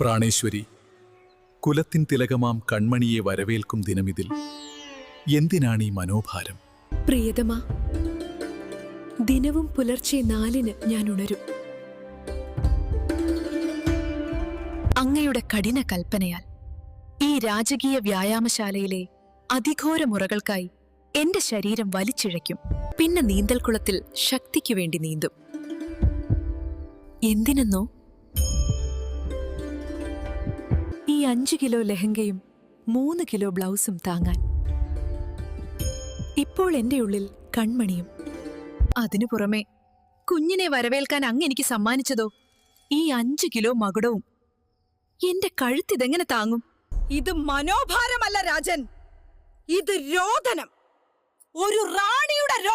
പ്രാണേശ്വരി കുലത്തിൻ തിലകമാം കൺമണിയെ വരവേൽക്കും ദിനമിതിൽ. എന്തിനാണ് ഈ മനോഭാരം? പ്രിയതമ ദിനവും പുലർച്ചെ നാലിന് ഞാൻ ഉണരും. അങ്ങയുടെ കഠിന കൽപ്പനയാൽ ഈ രാജകീയ വ്യായാമശാലയിലെ അതിഘോര മുറകൾക്കായി എന്റെ ശരീരം വലിച്ചിഴയ്ക്കും. പിന്നെ നീന്തൽക്കുളത്തിൽ ശക്തിക്കു വേണ്ടി നീന്തും. എന്തിനെന്നോ? ഈ അഞ്ചു കിലോ ലെഹങ്കയും മൂന്ന് കിലോ ബ്ലൗസും താങ്ങാൻ. ഇപ്പോൾ എന്റെ ഉള്ളിൽ കൺമണിയും. അതിനു പുറമെ കുഞ്ഞിനെ വരവേൽക്കാൻ അങ്ങ് എനിക്ക് സമ്മാനിച്ചതോ? ഈ അഞ്ചു കിലോ മകുടവും എന്റെ കഴുത്തിതെങ്ങനെ താങ്ങും? ഇത് മനോഭാരമല്ല രാജൻ. ഇത് രോദനം. ഒരു റാണിയുടെ